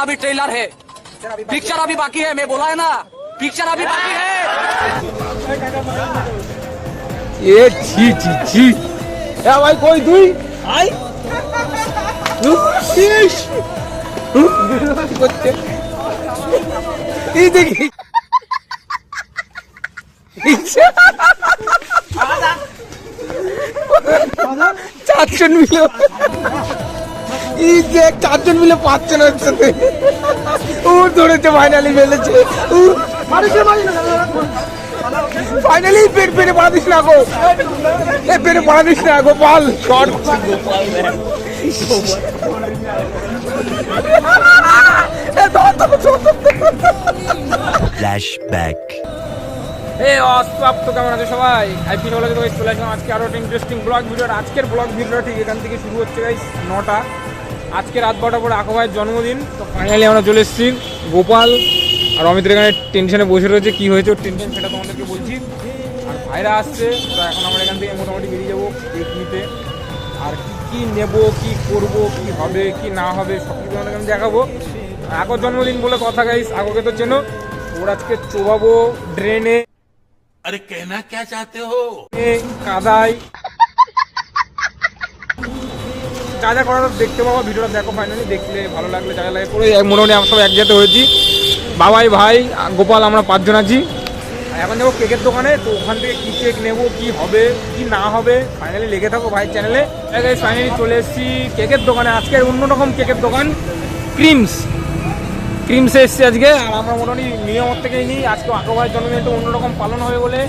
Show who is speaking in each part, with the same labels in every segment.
Speaker 1: अभी ट्रेलर है। पिक्चर अभी बाकी है, मैं बोला है ना। पिक्चर अभी बाकी है।
Speaker 2: এ ছি ছি ছি এ ভাই কই তুই আই কি এই দেখি চারজন মিলে এই যে চারজন মিলে পাঁচজন একসাথে ও ধরেছে ফাইনালি ফেলেছে উ ফাইনালি পেট পেটে পড়া দিস না গো। এ পেটে পড়া দিস না গোপাল শর্ট
Speaker 3: Flashback.
Speaker 2: এই অসব তো কেমন আছে সবাই? আইপি নলেজ তো চলে আসলাম। আজকে আরও একটা ইন্টারেস্টিং ব্লগ ভিডিও আজকের ব্লগ ভিডিওটা ঠিক এখান থেকে শুরু হচ্ছে গাইস নটা। আজকে রাত বারোটা পরে আকো ভাইয়ের জন্মদিন। তো ফাইনালি আমরা চলে এসেছি। গোপাল আর অমিত এখানে টেনশনে বসে রয়েছে কি হয়েছে ওর টেনশন সেটা তোমাদেরকে বলছি। আর ভাইরা আসছে তো এখন আমরা এখান থেকে মোটামুটি বেরিয়ে যাব কেক নিতে আর কি কি নেব কি করব কি হবে কি না হবে সব কিছু আমাদের আমি দেখাবো। আগর জন্মদিন বলে কথা গাইস আগকে তো চেনো। ওর আজকে চোবাবো ড্রেনে
Speaker 3: আরে কেনা কে চাতে
Speaker 2: হো? কাদাই যা যা করার দেখতে পাবো ভিডিওটা দেখো ফাইনালি দেখলে ভালো লাগলে যা লাগে করে হয় আমরা সব একজাতে হয়েছি। বাবাই ভাই গোপাল আমরা পাঁচজন আছি। এখন যাব কেকের দোকানে তো ওখান থেকে কী কেক নেব কী হবে কি না হবে ফাইনালি লেগে থাকো ভাইয়ের চ্যানেলে ফাইনালি চলে এসেছি কেকের দোকানে। আজকের অন্যরকম কেকের দোকান ক্রিমস। ক্রিমসে এসেছি আজকে আর আমরা মোটামুটি নিয়মত থেকেই নিই। আজকে আকো ভাইয়ের জন্মদিন একটু অন্যরকম পালন হবে বলে।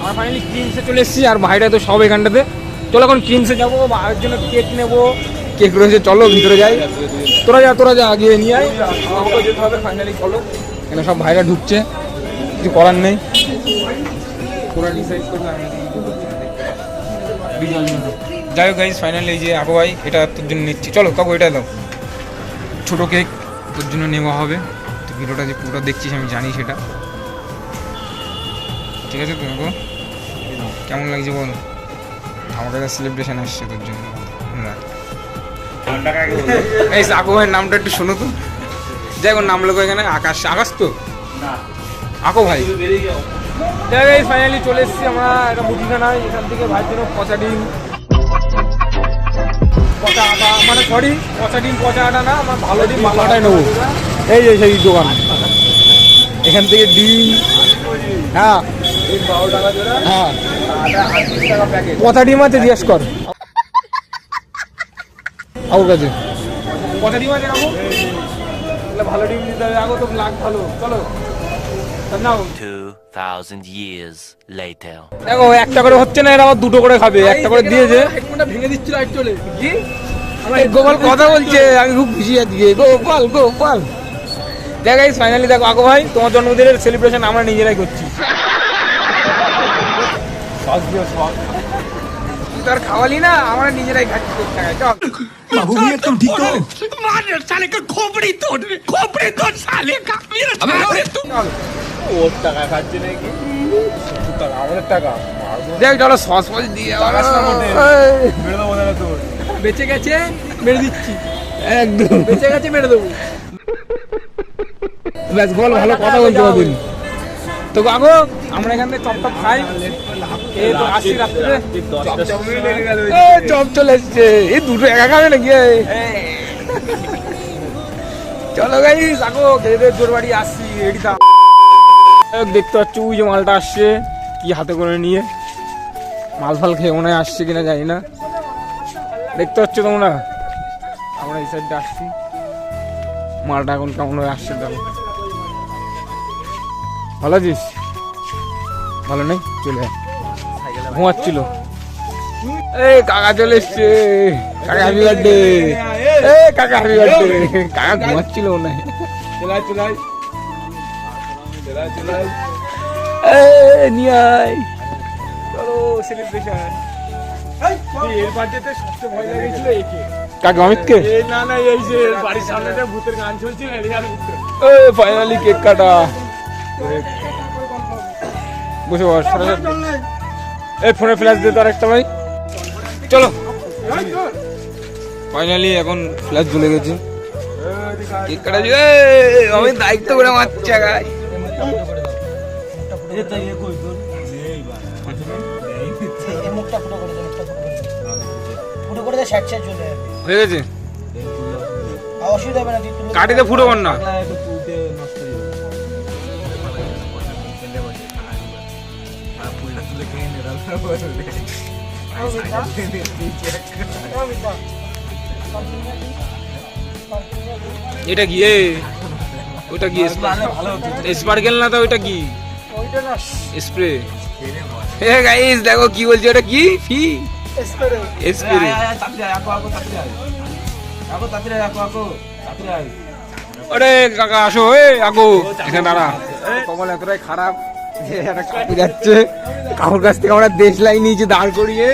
Speaker 2: আমরা ফাইনালি ক্রিমসে চলে এসেছি আর ভাইরা তো সব এখানটাতে। চলো এখন ক্রিমসে যাব ভাইয়ের জন্য কেক নেব। কেক রয়েছে চলো ভিতরে যাই। তোরা যা তোরা যা আগে নিয়ে আয়। আমাকে যেতে হবে ফাইনালি চলো। এখানে সব ভাইরা ঢুকছে। কিছু করার নেই। তোরা ডিসাইড করবে আমি যাই হোক গাইজ ফাইনালি এই যে আকো ভাই এটা তোর জন্য নিচ্ছি। চলো কাকু এটা দাও। ছোটো কেক তোর জন্য নেওয়া হবে। তো ভিডিওটা যে পুরোটা দেখছিস আমি জানি সেটা। ঠিক আছে তোমাকে কেমন লাগছে বল? আমার কাছে সেলিব্রেশন আসছে তোর জন্য। না। এই আকু ভাইয়ের নামটা একটু শোনো তো। যাই নাম লোক এখানে আকাশ আকাশ তো? আকো ভাই। যাই ফাইনালি চলে এসেছি আমরা একটা মুদিখানায় এখান থেকে ভাইয়ের জন্য পচা ডিম। পচা আটা মানে সরি পচা ডিম পচা আটা না আমার ভালো ডিম ভালো আটাই নেব। এই যে সেই দোকান। এখান থেকে ডিম হ্যাঁ। হ্যাঁ। পচা ডিম আছে জিজ্ঞেস কর। আমার কাছে। পচা ডিম আছে তাহলে ভালো ডিম দিতে হবে। আগো লাগ ভালো। চলো। নাও।
Speaker 3: 2,000 years later.
Speaker 2: দেখো একটা করে হচ্ছে না এরা আবার দুটো করে খাবে। একটা করে দিয়েছে
Speaker 1: হেডফোনটা ভেঙে দিচ্ছিল লাইট চলে
Speaker 2: কি গোপাল কথা বলছে আমি খুব খুশি আজকে। গোপাল গোপাল। দেখ গাইস ফাইনালি দেখো আকো ভাই তোমার জন্মদিনের সেলিব্রেশন আমরা নিজেরাই করছি। তুই তো আর খাওয়ালি না আমরা নিজেরাই খাচ্ছি তোর টাকায় চল। চল।
Speaker 4: ওর টাকা খাচ্ছে নাকি?
Speaker 2: টাকা আমাদের টাকা দেখ চলো সস ফস দিয়ে আবার এই,
Speaker 4: মেরে দেবো না তোর।
Speaker 1: বেঁচে গেছে মেরে দিচ্ছি।
Speaker 2: একদম।
Speaker 1: বেঁচে গেছে মেরে দেবো।
Speaker 2: ব্যাস বল ভালো কথা বলতে পারবেন তো আমরা এখান থেকে চপ টপ খাই। চপ চলে এসছে। এই দুটো একা খাবে নাকি? চলো গাই কাকু খেতে জোর বাড়ি আসছি রেডি দেখতে পাচ্ছ, ওই যে মালটা আসছে, কি হাতে করে নিয়ে। মাল ফাল খেয়ে মনে হয় আসছে কিনা জানি না। দেখতে পাচ্ছ তোমরা? আমরা এই সাইডটা আসছি। মালটা এখন কেমন হয়ে আসছে দেখো। ভালো আছিস? ভালো নেই? চলে। ঘুমাচ্ছিল। এই কাকা চলে এসছে। কাকা হ্যাপি বার্থডে এ কাকা হ্যাপি বার্থডে কাকা ঘুমাচ্ছিল হয়।
Speaker 4: চলাই চলাই। চলাই চলাই
Speaker 2: এ নিয়ে আয় সেলিব্রেশন কাকে অমিতকে
Speaker 4: না না এই যে বাড়ির সামনে ভূতের গান চলছে
Speaker 2: এ ফাইনালি কেক কাটা। বসে বস এই ফোনে ফ্ল্যাশ দে তো আরেকটা ভাই। চলো। ফাইনালি এখন ফ্ল্যাশ জ্বলে গেছে। কেক কাটা আমি দায়িত্ব করে মারছে গাই হয়ে গেছে?
Speaker 5: অসুবিধা হবে না
Speaker 2: কাটিতে ফুটো কর না। এটা কি? ওটা কি? স্পার্কেল না তো ওটা কি? স্প্রে হে গাইস দেখো কি বলছে ওটা কি? ফি? স্প্রে আরে কাকা আসো এ আগো এখানে দাঁড়া। কমল এতটাই খারাপ যে একটা কাকু যাচ্ছে। কাকুর কাছ থেকে আমরা দেশ লাইন নিয়েছি, দাঁড় করিয়ে।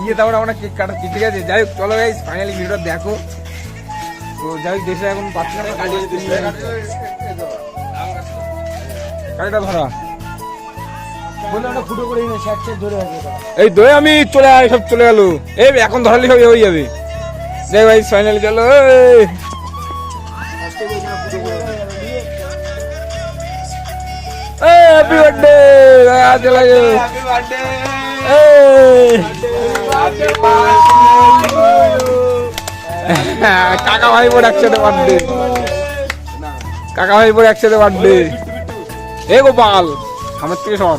Speaker 2: গিয়ে তারপরে আমরা কেক কাটাচ্ছি ঠিক আছে? যাই হোক, চলো গাইস ফাইনালি ভিডিওটা দেখো। তো যাই হোক, দেশে এখন পাচ্ছি না গাড়িটা ধরা। এই দই আমি চলে আয়, সব চলে গেল। এই এখন ধরালি হয়ে যাবে। যাই ভাই ফাইনালি চলো হ্যাপি বার্থডে চলে গে কাকা ভাই বোন একসাথে বার্থডে কাকা ভাই বোন একসাথে বার্থডে এ গোপাল আমার থেকে সর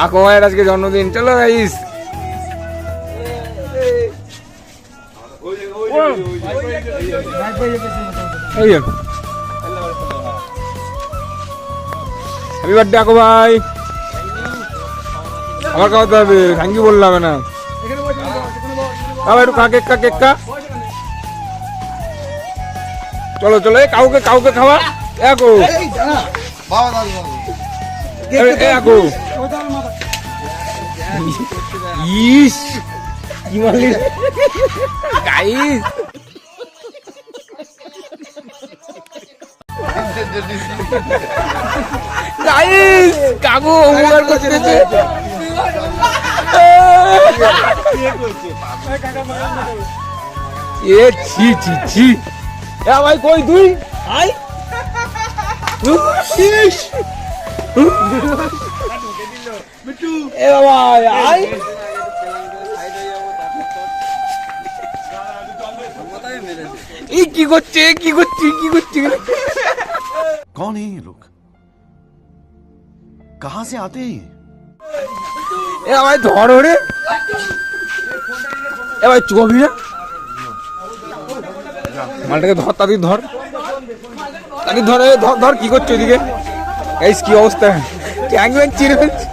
Speaker 2: আকো ভাইয়ের আজকে জন্মদিন চলো গাইস হ্যাপি বার্থডে আকো ভাই। আমার খাওয়াতে হবে থ্যাংক বললাম, না। আবার একটু খা, কেক কেক খা। চলো চলো কাউকে কাউকে খাওয়া। একো ইস, কি গাইস গাইস কাকু উপকার করতেছে। এ ছি ছি ছি। এ ভাই কই তুই? আই ইস এ বাবা আই এই কি করছে কি করছে কি করছে?
Speaker 6: कौन है ये लोग कहां से आते हैं ये
Speaker 2: এ ভাই ধর ওরে এ ভাই চুকবি না মালটাকে ধর তাদের ধর তাদের ধর এ ধর ধর কি করছো ওইদিকে গাইস কি অবস্থা ঠ্যাং ব্যাং চিরে ফেলছে।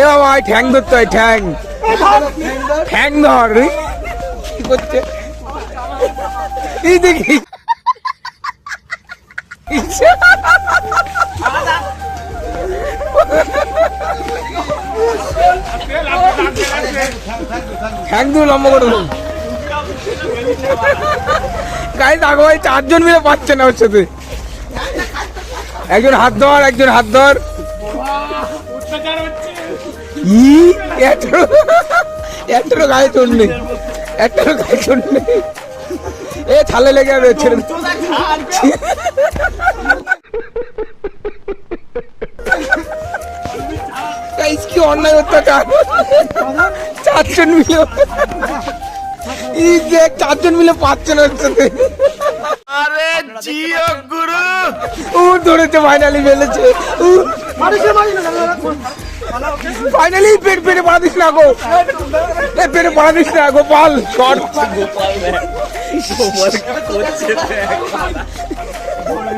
Speaker 2: এ বাবা এই ঠ্যাং ধরতে হয় ঠ্যাং ঠ্যাং ধর রে। কি করছে এই দেখি ইচ্ছে। লম্বা করে গাড়ি চারজন মিলে পাচ্ছে না ওর সাথে। একজন হাত ধর, একজন হাত ধর। ই গায়ে চোট নেই। একটারও গায়ে চোট নেই। এ, ছালে লেগে যাবে, ছেড়ে গাইস কি অন্যায় অত্যাচার চারজন মিলে এই যে চারজন মিলে পাচ্ছে না ওর
Speaker 4: আরে জিও গুরু।
Speaker 2: ও ধরেছে ফাইনালি ফেলেছে। ফাইনালি পেট পেটে পড়া দিস না গো। পেটে পড়া দিস না গোপাল শর্ট এ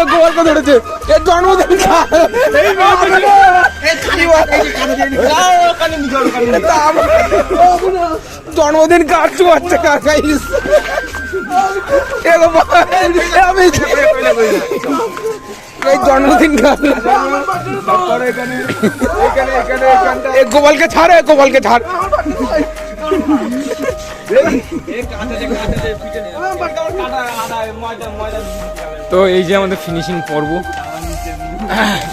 Speaker 2: এ গোপালকে ধরেছে। এ জন্মদিন জন্মদিন বাচ্চা কার গাইস? আমি এই জন্মদিন এ গোপালকে ছাড় এ গোপালকে ছাড়। তো এই যে আমাদের ফিনিশিং পর্ব।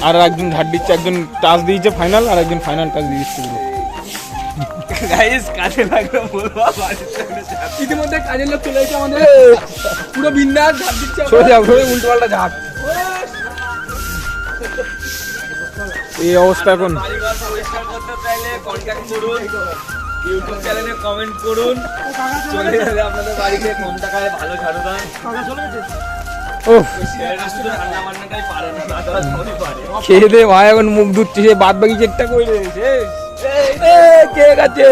Speaker 2: আর একজন ঝাড় দিচ্ছে একজন টাচ দিয়েছে ফাইনাল আর একজন ফাইনাল টাচ দিয়েছে পুরো।
Speaker 1: ইতিমধ্যে কাজের লোক চলে এসেছে আমাদের। পুরো বিন্দাস ঝাড় দিচ্ছে
Speaker 2: সরে যাও সরে উল্টো পাল্টা ঝাড় এই অবস্থা এখন।
Speaker 7: ইউটিউব চ্যানেলে কমেন্ট করুন। চলে যাবে আপনাদের বাড়িতে কম টাকায় ভালো
Speaker 2: ও খেয়ে দে ভাই এখন মুখ ধুচ্ছে সে বাদ বাকি কেকটা করে দিয়েছে কে গেছে